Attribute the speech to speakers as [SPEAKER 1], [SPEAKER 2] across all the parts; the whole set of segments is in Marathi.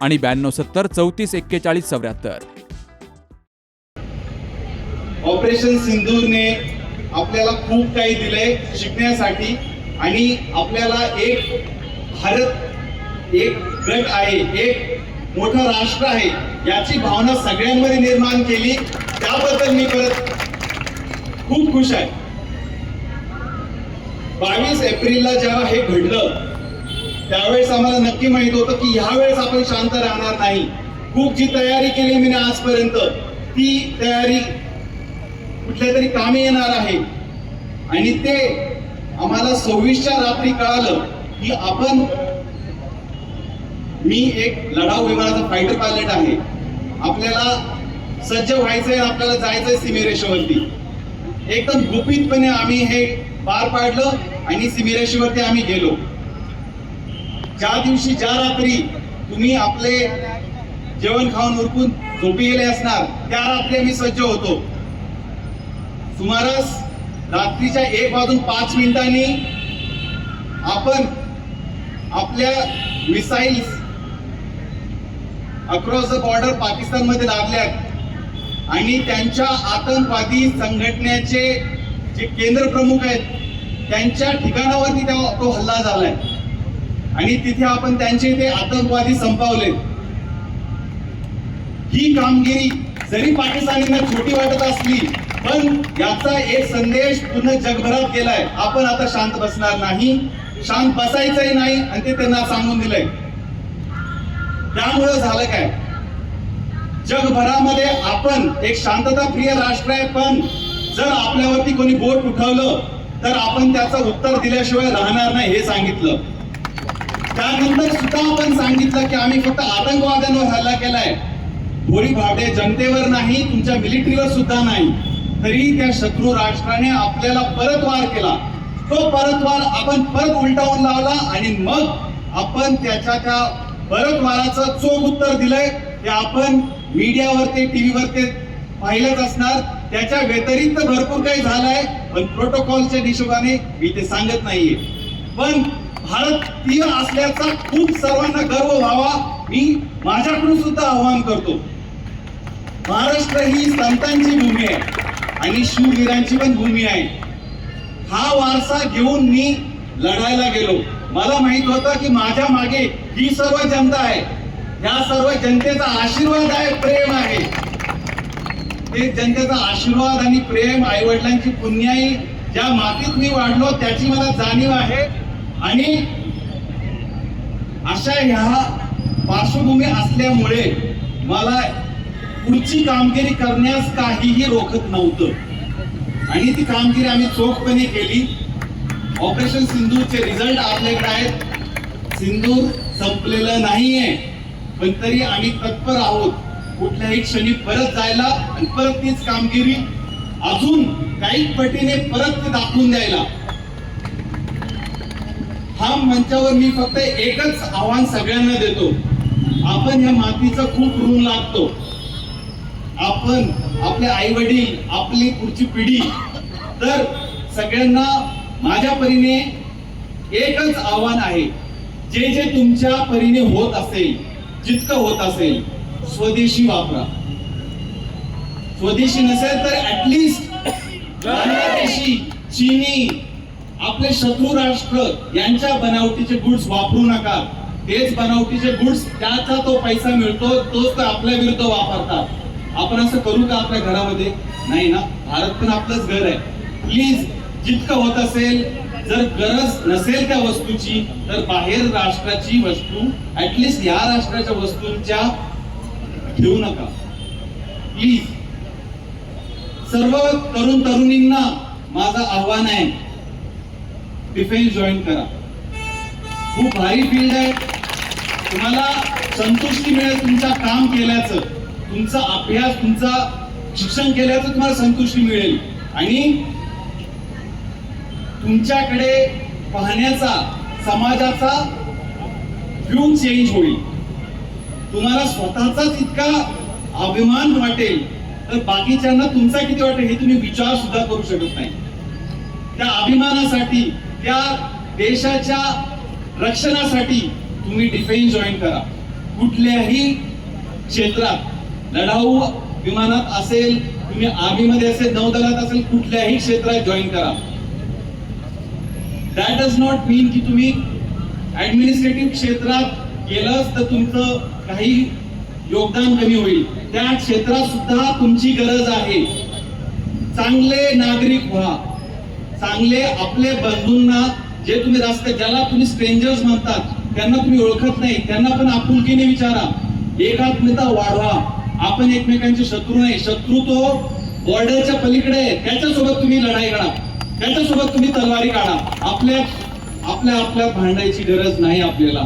[SPEAKER 1] आणि ब्याण्णव सत्तर चौतीस एक्केचाळीस चौऱ्याहत्तर.
[SPEAKER 2] ऑपरेशन सिंधूरने आपल्याला खूप काही दिलंय शिकण्यासाठी आणि आपल्याला एक भारत एक गट आहे एक मोठं राष्ट्र आहे याची भावना सगळ्यांमध्ये निर्माण केली. त्याबद्दल मी परत खूप खुश आहे. बावीस एप्रिलला जेव्हा हे घडलं त्यावेळेस आम्हाला नक्की माहीत होतं की ह्यावेळेस आपण शांत राहणार नाही. खूप जी तयारी केली मी आजपर्यंत ती तयारी कुठल्या तरी कामी येणार आहे. आणि ते आम्हाला सव्वीसच्या रात्री कळालं की आपण मी एक लढाऊ विमानाचा फायटर पायलट आहे. आपल्याला सज्ज व्हायचंय आपल्याला जायचंय सीमेरेषेवरती एकदम गुपितपणे आम्ही हे पार पाडलं आणि सीमेरेषेवरती आम्ही गेलो. ज्या दिवशी ज्या रात्री तुम्ही आपले जेवण खाऊन उरकून झोपी गेले असणार त्या रात्री आम्ही सज्ज होतो. सुमारास रात्रीच्या एक वाजून पाच मिनिटांनी आपण आपल्या मिसाईल्स अक्रॉस द बॉर्डर पाकिस्तानमध्ये लागल्यात आणि त्यांच्या आतंकवादी संघटनेचे जे केंद्र प्रमुख आहेत त्यांच्या ठिकाणावरती त्या तो हल्ला झालाय. आणि तिथे आपण त्यांचे ते आतंकवादी संपवले. ही कामगिरी जरी पाकिस्तानींना छोटी वाटत असली पण याचा एक संदेश पूर्ण जगभरात गेलाय. आपण आता शांत बसणार नाही. शांत बसायचंही नाही आणि ते त्यांना सांगून दिलंय. त्यामुळं झालं काय? जगभरामध्ये आपण एक शांतता प्रिय राष्ट्र आहे पण जर आपल्यावरती कोणी बोट उठवलं तर आपण त्याचं उत्तर दिल्याशिवाय राहणार नाही हे सांगितलं. त्यानंतर सुद्धा आपण सांगितलं की आम्ही फक्त आतंकवाद्यांवर हल्ला केलाय. गोळी भावडे जनतेवर नाही तुमच्या मिलिटरीवर सुद्धा नाही. तरी त्या शत्रू राष्ट्राने आपल्याला परतवार केला. तो परतवार आपण परत उलटावून लावला आणि मग आपण त्याच्या त्या परतवाराचं चोख उत्तर दिलंय. ते आपण मीडियावरती टीव्हीवर ते पाहिलंच असणार. त्याच्या व्यतिरिक्त भरपूर काही झालंय पण प्रोटोकॉलच्या हिशोबाने मी ते सांगत नाहीये. पण भारतीय असल्याचा खूप सर्वांना गर्व व्हावा. मी माझ्याकडून सुद्धा आवाहन करतो. महाराष्ट्र ही संतांची भूमी आहे आणि शूरवीरांची पण भूमी आहे. हा वारसा घेऊन मी लढायला गेलो. मला माहीत होतं की माझ्या मागे ही सर्व जनता आहे. या सर्व जनतेचा आशीर्वाद आहे प्रेम आहे. ते जनतेचा आशीर्वाद आणि प्रेम आई वडिलांची पुण्याई ज्या मातीत मी वाढलो त्याची मला जाणीव आहे. आणि अशा ह्या पार्श्वभूमी असल्यामुळे मला पुढची कामगिरी करण्यास काहीही रोखत नव्हतं. आणि ती कामगिरी आम्ही चोखपणे केली. ऑपरेशन सिंधूरचे रिझल्ट आपल्याकडे आहेत. सिंधूर संपलेलं नाहीये. पण तरी आम्ही तत्पर आहोत. कुठल्याही क्षणी परत जायला आणि परत तीच कामगिरी अजून काही पटीने परत ते दाखवून द्यायला. हा मंचावर मी फक्त एकच आव्हान सगळ्यांना देतो. आपण या मातीचा खूप ऋण लागतो आपण आपले आई वडील आपली पुढची पिढी तर सगळ्यांना माझ्या परीने एकच आव्हान आहे. जे जे तुमच्या परीने होत असेल जितकं होत असेल स्वदेशी वापरा. स्वदेशी नसेल तर ऍटलिस्ट बांगलादेशी चिनी आपले शत्रू राष्ट्र यांच्या बनावटीचे गुड्स वापरू नका. तेच बनावटीचे गुड्स त्याचा तो पैसा मिळतो तोच तर आपल्या विरुद्ध वापरतात. आपण असं करू का आपल्या घरामध्ये? नाही ना. भारत पण आपलंच घर आहे. प्लीज जितकं होत असेल जर गरज नसेल त्या वस्तूची तर बाहेर राष्ट्राची वस्तू ऍटलिस्ट या राष्ट्राच्या वस्तूंच्या घेऊ नका. प्लीज सर्व तरुण तरुणींना माझं आव्हान आहे डिफेन्स जॉईन करा. खूप भारी फील्ड आहे. तुम्हाला संतुष्टी मिळेल तुमचा काम केल्याचं. तुमचा अभ्यास तुमचा शिक्षण केल्याचं तुम्हाला संतुष्टी मिळेल. आणि तुमच्याकडे पाहण्याचा समाजाचा व्ह्यू चेंज होईल. तुम्हाला स्वतःचाच इतका अभिमान वाटेल. तर बाकीच्यांना तुमचा किती वाटेल हे तुम्ही विचार सुद्धा करू शकत नाही. त्या अभिमानासाठी त्या देशाच्या रक्षणासाठी तुम्ही डिफेन्स जॉईन करा. कुठल्याही क्षेत्रात लढाऊ विमानात असेल तुम्ही आर्मीमध्ये असेल नौदलात असेल कुठल्याही क्षेत्रात जॉईन करा. दॅट डज नॉट मीन की तुम्ही ऍडमिनिस्ट्रेटिव्ह क्षेत्रात गेलंच तर तुमचं काही योगदान कमी होईल. त्या क्षेत्रात सुद्धा तुमची गरज आहे. चांगले नागरिक व्हा. चांगले आपले बंधूंना जे तुम्ही रस्ते ज्याला तुम्ही स्ट्रेंजर्स म्हणतात त्यांना तुम्ही ओळखत नाही त्यांना पण आपुलकीने विचारा. एकात्मता वाढवा. आपण एकमेकांचे शत्रू नाही. शत्रू तो बॉर्डरच्या पलीकडे आहे. त्याच्यासोबत तुम्ही लढाई काढा. त्याच्यासोबत तुम्ही तलवारी काढा. आपल्या आपल्या आपल्या भांडायची गरज नाही आपल्याला.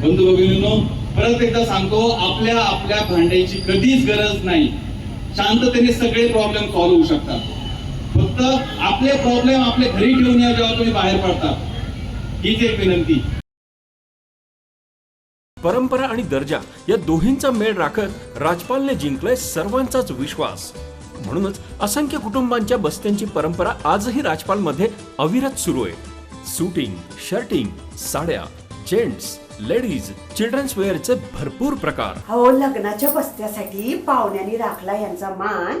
[SPEAKER 2] बंधू भगिनींनो परत एकदा सांगतो आपल्या आपल्या भांडायची कधीच गरज नाही. शांततेने सगळे प्रॉब्लेम सॉल्व्ह होऊ शकतात. फक्त आपले प्रॉब्लेम आपले घरी ठेवून या जेव्हा तुम्ही बाहेर पडतात हीच एक विनंती.
[SPEAKER 3] परंपरा आणि दर्जा या दोन्हींचा मेळ राखत राजपालने जिंकलाय सर्वांचाच विश्वास. म्हणूनच असंख्य कुटुंबांच्या बस्त्यांची परंपरा आजही राजपालमध्ये अविरत सुरू आहे. सुटिंग शर्टिंग साड्या जेंट्स लेडीज चिल्ड्रन्स वेअरचे भरपूर प्रकार.
[SPEAKER 4] हो लग्नाच्या बस्त्यासाठी पाहुण्यांनी राखला यांचा मान.